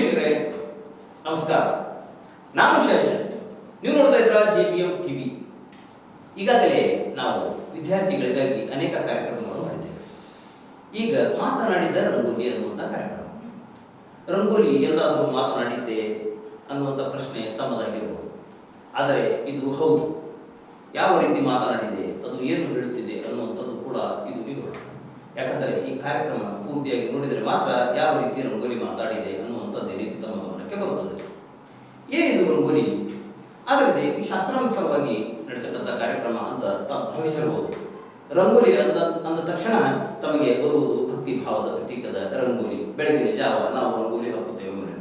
ವೀಕ್ಷಕರೇ, ನಮಸ್ಕಾರ. ನಾನು ಶೈಜನ್ ನೀವು ನೋಡ್ತಾ ಇದ್ದೀರಾ ಜೆ ಬಿ ಎಂ ಟಿವಿ ಈಗಾಗಲೇ ನಾವು ವಿದ್ಯಾರ್ಥಿಗಳಿಗಾಗಿ ಅನೇಕ ಕಾರ್ಯಕ್ರಮಗಳನ್ನು ಮಾಡಿದ್ದೇವೆ. ಈಗ ಮಾತನಾಡಿದ ರಂಗೋಲಿ ಅನ್ನುವಂಥ ಕಾರ್ಯಕ್ರಮ. ರಂಗೋಲಿ ಎಲ್ಲಾದರೂ ಮಾತನಾಡಿದ್ದೆ ಅನ್ನುವಂಥ ಪ್ರಶ್ನೆ ತಮ್ಮದಾಗಿರ್ಬೋದು. ಆದರೆ ಇದು ಹೌದು. ಯಾವ ರೀತಿ ಮಾತನಾಡಿದೆ, ಅದು ಏನು ಹೇಳುತ್ತಿದೆ ಅನ್ನುವಂಥದ್ದು ಕೂಡ ಇದು ವಿವರ. ಯಾಕಂದರೆ ಈ ಕಾರ್ಯಕ್ರಮ ಪೂರ್ತಿಯಾಗಿ ನೋಡಿದರೆ ಮಾತ್ರ ಯಾವ ರೀತಿ ರಂಗೋಲಿ ಮಾತಾಡಿದೆ ಅನ್ನುವಂಥದ್ದೇ ರೀತಿ ತಮ್ಮ ಗಮನಕ್ಕೆ ಬರುತ್ತದೆ ಏನಿದು ರಂಗೋಲಿ ಆದರೆ ಇದು ಶಾಸ್ತ್ರಾನುಸಾರವಾಗಿ ನಡೀತಕ್ಕಂಥ ಕಾರ್ಯಕ್ರಮ ಅಂತ ತಾವು ಭಾವಿಸಿರಬಹುದು ರಂಗೋಲಿ ಅಂದ ಅಂದ ತಕ್ಷಣ ತಮಗೆ ಬರುವುದು ಭಕ್ತಿ ಭಾವದ ಪ್ರತೀಕದ ರಂಗೋಲಿ. ಬೆಳಗಿನ ಜಾವ ನಾವು ರಂಗೋಲಿ ಹಾಕುತ್ತೇವೆ ಮನೆ.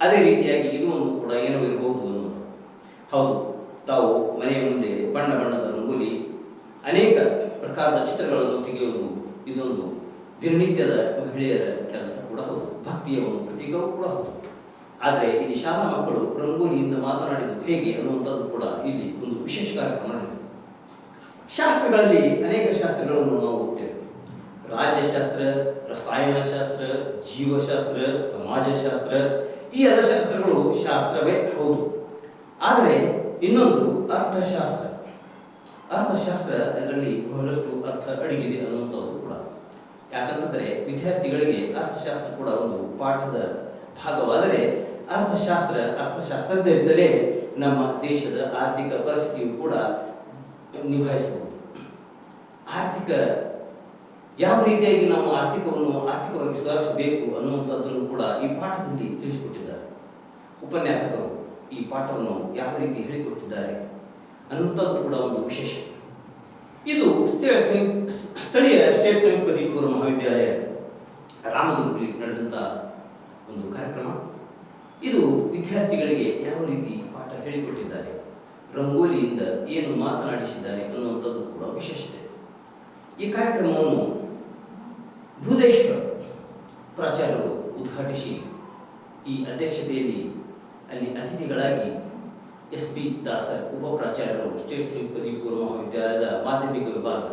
ಅದೇ ರೀತಿಯಾಗಿ ಇದು ಒಂದು ಕೂಡ ಏನು ಇರಬಹುದು ಅನ್ನೋದು. ಹೌದು, ತಾವು ಮನೆಯ ಮುಂದೆ ಬಣ್ಣ ಬಣ್ಣದ ರಂಗೋಲಿ, ಅನೇಕ ಪ್ರಕಾರದ ಚಿತ್ರಗಳನ್ನು ತೆಗೆಯುವುದು ಇದೊಂದು ದಿನನಿತ್ಯದ ಮಹಿಳೆಯರ ಕೆಲಸ ಕೂಡ ಹೌದು. ಭಕ್ತಿಯ ಒಂದು ಪ್ರತೀಕವೂ ಕೂಡ ಹೌದು. ಆದರೆ ಇಲ್ಲಿ ಶಾಲಾ ಮಕ್ಕಳು ರಂಗೋಲಿಯಿಂದ ಮಾತನಾಡಿದ್ದು ಹೇಗೆ ಅನ್ನುವಂಥದ್ದು ಕೂಡ ಇಲ್ಲಿ ಒಂದು ವಿಶೇಷ ಕಾರ್ಯಕ್ರಮ ನಡೆದಿದೆ. ಶಾಸ್ತ್ರಗಳಲ್ಲಿ ಅನೇಕ ಶಾಸ್ತ್ರಗಳನ್ನು ನಾವು ಓದ್ತೇವೆ. ರಾಜ್ಯಶಾಸ್ತ್ರ, ರಸಾಯನಶಾಸ್ತ್ರ, ಜೀವಶಾಸ್ತ್ರ, ಸಮಾಜಶಾಸ್ತ್ರ, ಈ ಎಲ್ಲ ಶಾಸ್ತ್ರಗಳು ಶಾಸ್ತ್ರವೇ ಹೌದು. ಆದರೆ ಇನ್ನೊಂದು ಅರ್ಥಶಾಸ್ತ್ರ. ಅರ್ಥಶಾಸ್ತ್ರ ಅದರಲ್ಲಿ ಬಹಳಷ್ಟು ಅರ್ಥ ಅಡಗಿದೆ ಅನ್ನುವಂಥದ್ದು ಕೂಡ. ಯಾಕಂತಂದರೆ ವಿದ್ಯಾರ್ಥಿಗಳಿಗೆ ಅರ್ಥಶಾಸ್ತ್ರ ಕೂಡ ಒಂದು ಪಾಠದ ಭಾಗವಾದರೆ ಅರ್ಥಶಾಸ್ತ್ರ ಅರ್ಥಶಾಸ್ತ್ರದಿಂದಲೇ ನಮ್ಮ ದೇಶದ ಆರ್ಥಿಕ ಪರಿಸ್ಥಿತಿಯು ಕೂಡ ನಿಭಾಯಿಸಬಹುದು. ಆರ್ಥಿಕ, ಯಾವ ರೀತಿಯಾಗಿ ನಾವು ಆರ್ಥಿಕವನ್ನು, ಆರ್ಥಿಕವಾಗಿ ಸುಧಾರಿಸಬೇಕು ಅನ್ನುವಂಥದ್ದನ್ನು ಕೂಡ ಈ ಪಾಠದಲ್ಲಿ ತಿಳಿಸಿಕೊಟ್ಟಿದ್ದಾರೆ. ಉಪನ್ಯಾಸಕರು ಈ ಪಾಠವನ್ನು ಯಾವ ರೀತಿ ಹೇಳಿಕೊಟ್ಟಿದ್ದಾರೆ ಅನ್ನುವಂಥದ್ದು ಕೂಡ ಒಂದು ವಿಶೇಷ. ಇದು ಸ್ಥಳೀಯ ಸ್ಟೇಟ್ ಸಮೀಪ ಪೂರ್ವ ಮಹಾವಿದ್ಯಾಲಯ, ರಾಮದುರ್ಗದಲ್ಲಿ ನಡೆದಂತಹ ಒಂದು ಕಾರ್ಯಕ್ರಮ. ಇದು ವಿದ್ಯಾರ್ಥಿಗಳಿಗೆ ಯಾವ ರೀತಿ ಪಾಠ ಹೇಳಿಕೊಟ್ಟಿದ್ದಾರೆ? ರಂಗೋಲಿಯಿಂದ ಏನು ಮಾತನಾಡಿಸಿದ್ದಾರೆ ಅನ್ನುವಂಥದ್ದು ಕೂಡ ವಿಶೇಷತೆ. ಈ ಕಾರ್ಯಕ್ರಮವನ್ನು ಭೂದೇಶ್ವರ್ ಪ್ರಾಚಾರ್ಯರು ಉದ್ಘಾಟಿಸಿ ಈ ಅಧ್ಯಕ್ಷತೆಯಲ್ಲಿ ಅಲ್ಲಿ ಅತಿಥಿಗಳಾಗಿ ಎಸ್ ಪಿ ದಾಸರ್ ಉಪ ಪ್ರಾಚಾರ್ಯರು ಸ್ಟೇಟ್ ಸಂಯುಕ್ತ ಪದವಿ ಪೂರ್ವ ಮಹಾವಿದ್ಯಾಲಯದ ಮಾಧ್ಯಮಿಕ ವಿಭಾಗ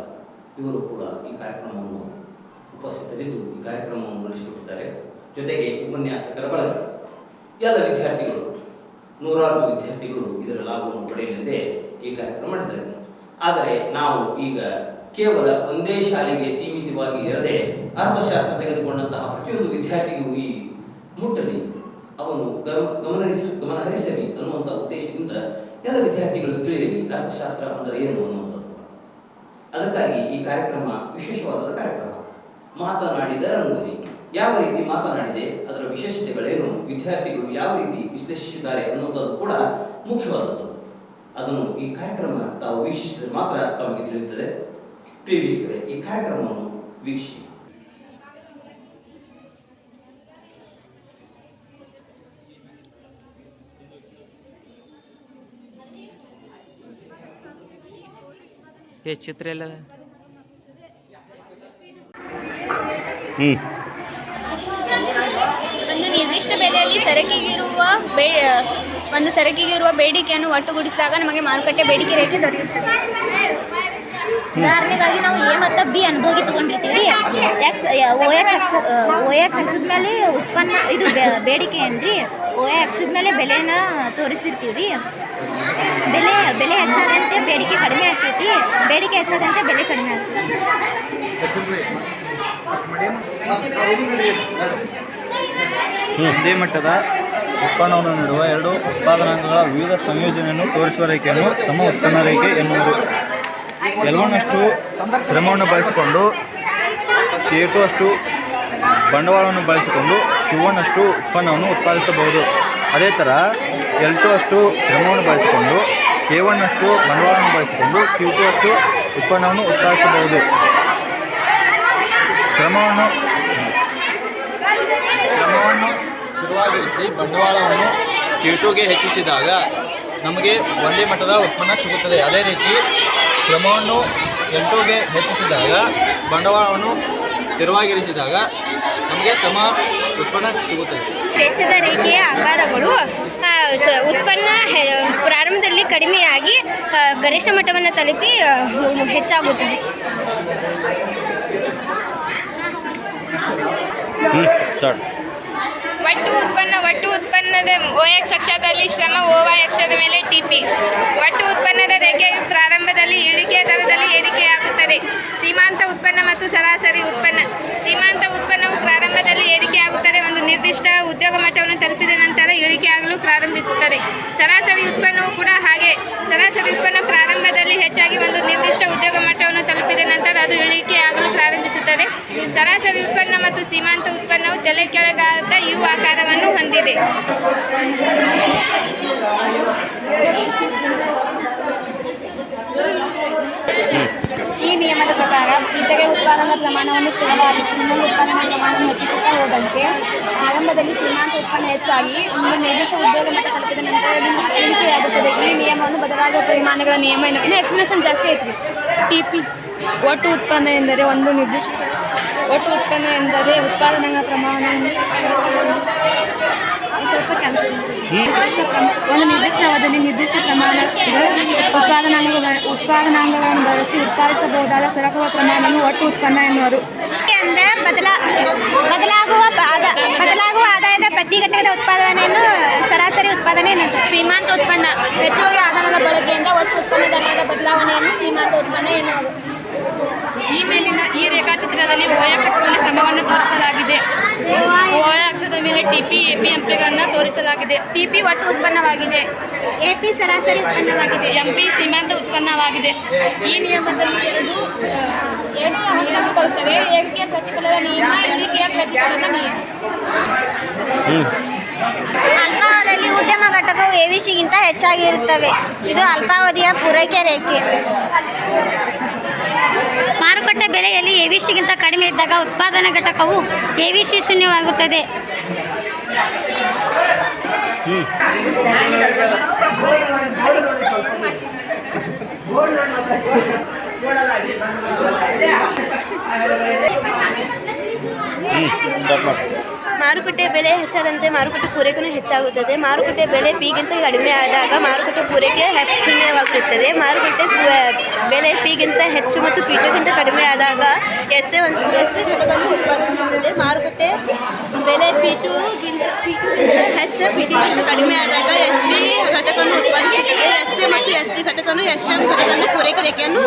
ಇವರು ಕೂಡ ಈ ಕಾರ್ಯಕ್ರಮವನ್ನು ಉಪಸ್ಥಿತರಿದ್ದು ಈ ಕಾರ್ಯಕ್ರಮವನ್ನು ನಡೆಸಿಕೊಟ್ಟಿದ್ದಾರೆ. ಜೊತೆಗೆ ಉಪನ್ಯಾಸಕರ ಬಳಗ ಎಲ್ಲ ವಿದ್ಯಾರ್ಥಿಗಳು, ನೂರಾರು ವಿದ್ಯಾರ್ಥಿಗಳು ಇದರ ಲಾಭವನ್ನು ಪಡೆಯಲೆಂದೇ ಈ ಕಾರ್ಯಕ್ರಮ ಮಾಡಿದ್ದಾರೆ. ಆದರೆ ನಾವು ಈಗ ಕೇವಲ ಒಂದೇ ಶಾಲೆಗೆ ಸೀಮಿತವಾಗಿ ಇರದೆ ಅರ್ಥಶಾಸ್ತ್ರ ತೆಗೆದುಕೊಂಡಂತಹ ಪ್ರತಿಯೊಂದು ವಿದ್ಯಾರ್ಥಿಗೂ ಈ ಮುಟ್ಟಲಿ ಅವನು ಗಮ, ಗಮನಹರಿಸ, ಗಮನಹರಿಸಲಿ ಅನ್ನುವಂಥ ಉದ್ದೇಶದಿಂದ ಎಲ್ಲ ವಿದ್ಯಾರ್ಥಿಗಳು ತಿಳಿಯಲಿ ಅರ್ಥಶಾಸ್ತ್ರ ಅಂದರೆ ಏನು ಅನ್ನುವಂಥದ್ದು. ಅದಕ್ಕಾಗಿ ಈ ಕಾರ್ಯಕ್ರಮ ವಿಶೇಷವಾದ ಕಾರ್ಯಕ್ರಮ. ಮಾತನಾಡಿದ ರಂಗೋಲಿ. ಯಾವ ರೀತಿ ಮಾತನಾಡಿದೆ ಅದರ ವಿಶೇಷತೆಗಳೇನು ವಿದ್ಯಾರ್ಥಿಗಳು ಯಾವ ರೀತಿ ವಿಶ್ಲೇಷಿಸಿದ್ದಾರೆ ಅನ್ನುವಂಥದ್ದು ಕೂಡ ಮುಖ್ಯವಾದದ್ದು. ಅದನ್ನು ಈ ಕಾರ್ಯಕ್ರಮ ತಾವು ವೀಕ್ಷಿಸಿದರೆ ಮಾತ್ರ ತಮಗೆ ತಿಳಿಯುತ್ತದೆ. ಪ್ರಿಯ ವೀಕ್ಷಕರೇ ಈ ಕಾರ್ಯಕ್ರಮವನ್ನು ವೀಕ್ಷಿಸಿ. ಚಿತ್ರ ಎಲ್ಲ. ಹ್ಞೂ ನಿರ್ದಿಷ್ಟ ಬೆಲೆಯಲ್ಲಿ ಸರಕಿಗಿರುವ ಬೇ, ಒಂದು ಸರಕಿಗಿರುವ ಬೇಡಿಕೆಯನ್ನು ಒಟ್ಟುಗೂಡಿಸಿದಾಗ ನಮಗೆ ಮಾರುಕಟ್ಟೆ ಬೇಡಿಕೆ ರೇಖೆ ದೊರೆಯುತ್ತದೆ. ಉದಾಹರಣೆಗಾಗಿ ನಾವು ಎ ಮತ್ತು ಬಿ ಅನುಭೋಗಿ ತಗೊಂಡಿರ್ತೀವಿ. ಎಕ್ಸ್, ಓ ಎಕ್ಸ್ ಹಾಕ್ಸ ಓ ಎಕ್ಸ್ ಹಾಕ್ಸಿದ್ಮೇಲೆ ಉತ್ಪನ್ನ, ಇದು ಬೇಡಿಕೆ ಏನ್ರಿ? ಓ ಎ ಹಾಕ್ಸಿದ್ಮೇಲೆ ಬೆಲೆನ ತೋರಿಸಿರ್ತೀವಿ ರೀ ಬೆಲೆ ಬೆಲೆ ಹೆಚ್ಚಾದಂತೆ ಬೇಡಿಕೆ ಕಡಿಮೆ ಆಗ್ತೈತಿ. ಬೇಡಿಕೆ ಹೆಚ್ಚಾದಂತೆ ಬೆಲೆ ಕಡಿಮೆ ಆಗ್ತೈತಿ. ಒಂದೇ ಮಟ್ಟದ ಉತ್ಪನ್ನವನ್ನು ನೀಡುವ ಎರಡು ಉತ್ಪಾದನಾಂಗಗಳ ವಿವಿಧ ಸಂಯೋಜನೆಯನ್ನು ತೋರಿಸುವ ರೇಖೆಯನ್ನು ಸಮ ಉತ್ಪನ್ನ ರೇಖೆ ಎನ್ನುವರು. ಎಲ್ಲವನ್ನಷ್ಟು ಶ್ರಮವನ್ನು ಬಳಸಿಕೊಂಡು ಕೆ ಅಷ್ಟು ಬಂಡವಾಳವನ್ನು ಬಳಸಿಕೊಂಡು ಕ್ಯೂ ಒನ್ ಅಷ್ಟು ಉತ್ಪನ್ನವನ್ನು ಉತ್ಪಾದಿಸಬಹುದು. ಅದೇ ಥರ ಎಲ್ ಟು ಅಷ್ಟು ಶ್ರಮವನ್ನು ಬಳಸಿಕೊಂಡು ಕೆ ಬಂಡವಾಳವನ್ನು ಬಳಸಿಕೊಂಡು ಕ್ಯೂ ಟು ಅಷ್ಟು ಉತ್ಪನ್ನವನ್ನು ಉತ್ಪಾದಿಸಬಹುದು. ಶ್ರಮವನ್ನು ಸ್ಥಿರವಾಗಿರಿಸಿ ಬಂಡವಾಳವನ್ನು ಗೆ ಹೆಚ್ಚಿಸಿದಾಗ ನಮಗೆ ಒಂದೇ ಮಟ್ಟದ ಉತ್ಪನ್ನ ಸಿಗುತ್ತದೆ. ಅದೇ ರೀತಿ ಶ್ರಮವನ್ನು ಎಂಟುಗೆ ಹೆಚ್ಚಿಸಿದಾಗ ಬಂಡವಾಳವನ್ನು ಸ್ಥಿರವಾಗಿರಿಸಿದಾಗ ನಮಗೆ ಸಮ ಉತ್ಪನ್ನ ಸಿಗುತ್ತದೆ. ವೆಚ್ಚದ ರೇಖೆಯ ಆಕಾರಗಳು ಸ- ಉತ್ಪನ್ನ ಪ್ರಾರಂಭದಲ್ಲಿ ಕಡಿಮೆಯಾಗಿ ಗರಿಷ್ಠ ಮಟ್ಟವನ್ನು ತಲುಪಿ ಹೆಚ್ಚಾಗುತ್ತದೆ. ಹ್ಞೂ ಸ್ಟಾರ್ಟ್ ಒಟ್ಟು ಉತ್ಪನ್ನ, ಒಟ್ಟು ಉತ್ಪನ್ನದ ಓಎಕ್ಸ್ ಅಕ್ಷದಲ್ಲಿ ಶ್ರಮ, ಓವಾ ಅಕ್ಷರದ ಮೇಲೆ ಟಿಪಿ. ಒಟ್ಟು ಉತ್ಪನ್ನದ ರೇಖೆಯು ಪ್ರಾರಂಭದಲ್ಲಿ ಇಳಿಕೆಯ ದರದಲ್ಲಿ ಏರಿಕೆಯಾಗುತ್ತದೆ. ಸೀಮಾಂತ ಉತ್ಪನ್ನ ಮತ್ತು ಸರಾಸರಿ ಉತ್ಪನ್ನ. ಸೀಮಾಂತ ಉತ್ಪನ್ನವು ಪ್ರಾರಂಭದಲ್ಲಿ ಏರಿಕೆಯಾಗುತ್ತದೆ. ಒಂದು ನಿರ್ದಿಷ್ಟ ಉದ್ಯೋಗ ಮಟ್ಟವನ್ನು ತಲುಪಿದ ನಂತರ ಇಳಿಕೆಯಾಗಲು ಪ್ರಾರಂಭಿಸುತ್ತದೆ. ಸರಾಸರಿ ಉತ್ಪನ್ನವು ಕೂಡ ಹಾಗೆ. ಸರಾಸರಿ ಉತ್ಪನ್ನ ಪ್ರಾರಂಭದಲ್ಲಿ ಹೆಚ್ಚಾಗಿ ಒಂದು ನಿರ್ದಿಷ್ಟ ಉದ್ಯೋಗ ಮಟ್ಟವನ್ನು ತಲುಪಿದ ನಂತರ ಅದು ಇಳಿಕೆಯಾಗಲು ಪ್ರಾರಂಭಿಸುತ್ತದೆ ಸರಾಸರಿ ಉತ್ಪನ್ನ ಮತ್ತು ಸೀಮಾಂತ ಉತ್ಪನ್ನವು ತಲೆ ಕೆಳಗಾದ ಯು ಆಕಾರವನ್ನು ಹೊಂದಿದೆ. ಈ ನಿಯಮದ ಪ್ರಕಾರ ಇತರೆ ಉತ್ಪಾದನಾ ಪ್ರಮಾಣವನ್ನು ಸ್ಥಿರವಾಗಿ ಇನ್ನೊಂದು ಉತ್ಪಾದನಾ ಪ್ರಮಾಣವನ್ನು ಹೆಚ್ಚಿಸುತ್ತಾ ಹೋದಂತೆ ಆರಂಭದಲ್ಲಿ ಸೀಮಾಂತ ಉತ್ಪನ್ನ ಹೆಚ್ಚಾಗಿ ಒಂದು ನಿರ್ದಿಷ್ಟ ಉದ್ಯೋಗ ಮಟ್ಟ ತಲುಪಿದ ನಂತರ ಇಳಿಕೆಯಾಗುತ್ತದೆ ಈ ನಿಯಮವನ್ನು ಬದಲಾಗುವ ಪರಿಮಾಣಗಳ ನಿಯಮ ಎಕ್ಸ್ಪ್ಲನೇಷನ್ ಜಾಸ್ತಿ ಐತ್ರಿ. ಟಿ ಪಿ ಒಟ್ಟು ಉತ್ಪನ್ನ ಎಂದರೆ ಒಂದು ನಿರ್ದಿಷ್ಟ ಒಟ್ಟು ಉತ್ಪನ್ನ ಎಂದರೆ ಉತ್ಪಾದನೆಯ ಪ್ರಮಾಣ ಸ್ವಲ್ಪ ಒಂದು ನಿರ್ದಿಷ್ಟ ಅವಧಿಯಲ್ಲಿ ನಿರ್ದಿಷ್ಟ ಪ್ರಮಾಣ ಉತ್ಪಾದನಾಂಗ ಉತ್ಪಾದನಾಂಗಗಳನ್ನು ಬಳಸಿ ಉತ್ಪಾದಿಸಬಹುದಾದ ಸರಕುಗಳ ಪ್ರಮಾಣವನ್ನು ಒಟ್ಟು ಉತ್ಪನ್ನ ಎನ್ನುವರು. ಅಂದರೆ ಬದಲಾ ಬದಲಾಗುವ ಬದಲಾಗುವ ಆದಾಯದ ಪ್ರತಿ ಘಟಕದ ಉತ್ಪಾದನೆಯನ್ನು ಸರಾಸರಿ ಉತ್ಪಾದನೆ ಸೀಮಾಂತ ಉತ್ಪನ್ನ. ಹೆಚ್ಚುವರಿ ಆಧಾರದ ಬಳಕೆಯಿಂದ ಒಟ್ಟು ಉತ್ಪನ್ನದ ಬದಲಾವಣೆಯನ್ನು ಸೀಮಾಂತ ಉತ್ಪನ್ನ ಎನ್ನುವುದು. ಈ ಮೇಲಿನ ಈ ರೇಖಾಚಿತ್ರದಲ್ಲಿ ಓಯ ಅಕ್ಷರದಲ್ಲಿ ಶ್ರಮವನ್ನು ತೋರಿಸಲಾಗಿದೆ. ಓಯ ಅಕ್ಷರದ ಮೇಲೆ ಟಿಪಿ ಎಪಿ ಎಂಪಿಗಳನ್ನು ತೋರಿಸಲಾಗಿದೆ. ಟಿಪಿ ಒಟ್ಟು ಉತ್ಪನ್ನವಾಗಿದೆ. ಎಪಿ ಸರಾಸರಿ ಉತ್ಪನ್ನವಾಗಿದೆ. ಎಂಪಿ ಸೀಮಾಂತ ಉತ್ಪನ್ನವಾಗಿದೆ. ಈ ನಿಯಮದಲ್ಲಿ ಎರಡು ಎರಡು ಅಂಶಗಳು ಬರುತ್ತವೆ ಏರಿಕೆಯ ಪ್ರತಿಫಲದ ನಿಯಮ ಇಳಿಕೆಯ ಪ್ರತಿಫಲದ ನಿಯಮ. ಅಲ್ಪಾವಧಿಯಲ್ಲಿ ಉದ್ಯಮ ಘಟಕವು ಎವಿಸಿಗಿಂತ ಹೆಚ್ಚಾಗಿರುತ್ತವೆ. ಇದು ಅಲ್ಪಾವಧಿಯ ಪೂರೈಕೆ ರೇಖೆ. ಮಾರುಕಟ್ಟೆ ಬೆಲೆಯಲ್ಲಿ ಎವಿಸಿಗಿಂತ ಕಡಿಮೆ ಇದ್ದಾಗ ಉತ್ಪಾದನಾ ಘಟಕವು ಎವಿಸಿ ಶೂನ್ಯವಾಗುತ್ತದೆ. ಸ್ಟಾಪ್ ಮಾಡಿ ಮಾರುಕಟ್ಟೆ ಬೆಲೆ ಹೆಚ್ಚಾದಂತೆ ಮಾರುಕಟ್ಟೆ ಪೂರೈಕೆಯೂ ಹೆಚ್ಚಾಗುತ್ತದೆ. ಮಾರುಕಟ್ಟೆ ಬೆಲೆ ಪಿಗಿಂತ ಕಡಿಮೆ ಆದಾಗ ಮಾರುಕಟ್ಟೆ ಪೂರೈಕೆ ಶೂನ್ಯವಾಗುತ್ತದೆ ಮಾರುಕಟ್ಟೆ ಬೆಲೆ ಪಿಗಿಂತ ಹೆಚ್ಚು ಮತ್ತು ಪಿ ಟುಗಿಂತ ಕಡಿಮೆ ಆದಾಗ ಎಸ್ ಎ ಎಸ್ ಎ ಘಟಕವನ್ನು ಉತ್ಪಾದಿಸುತ್ತದೆ. ಮಾರುಕಟ್ಟೆ ಬೆಲೆ ಪಿ ಟುಗಿಂತ ಪಿ ಟುಗಿಂತ ಹೆಚ್ಚು ಪಿ ಕಡಿಮೆ ಆದಾಗ ಎಸ್ ಬಿ ಘಟಕವನ್ನು ಉತ್ಪಾದಿಸುತ್ತದೆ. ಎಸ್ ಎ ಮತ್ತು ಎಸ್ ಬಿ ಘಟಕವನ್ನು ಎಸ್ ಎಂ ಘಟಕವನ್ನು ಪೂರೈಕೆ ರೇಖೆಯನ್ನು